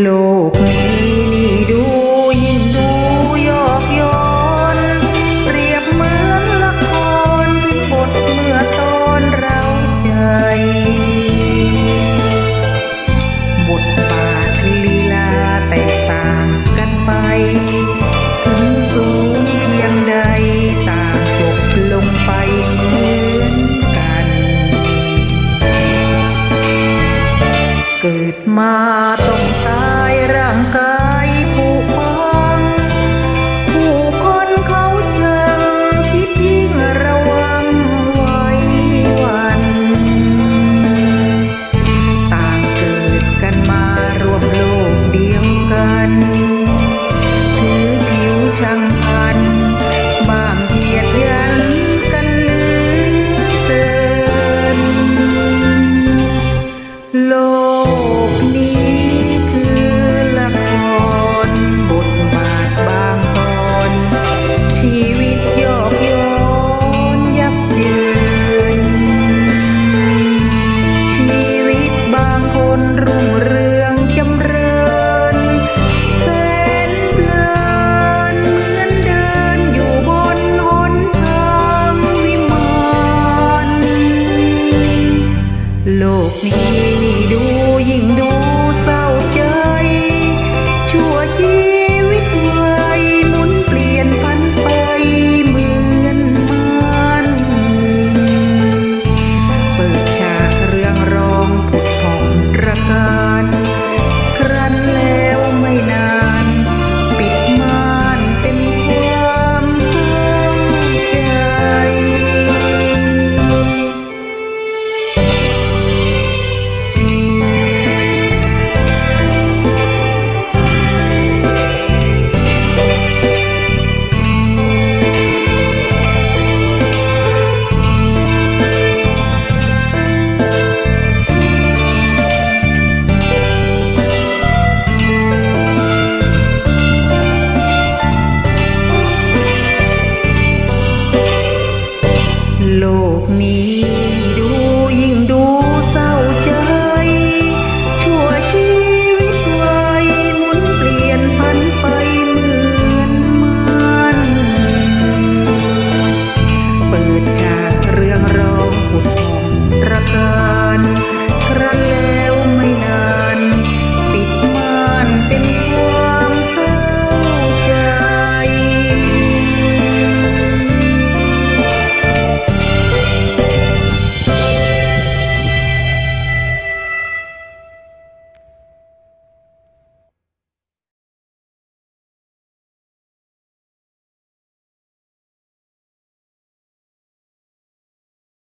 โลกนี้นี่ดูยิ่งดูยอกย้อน เปรียบเหมือนละครที่บทเมื่อตอนเราใจ บทบาทลีลาแตกต่างกันไป โลกนี้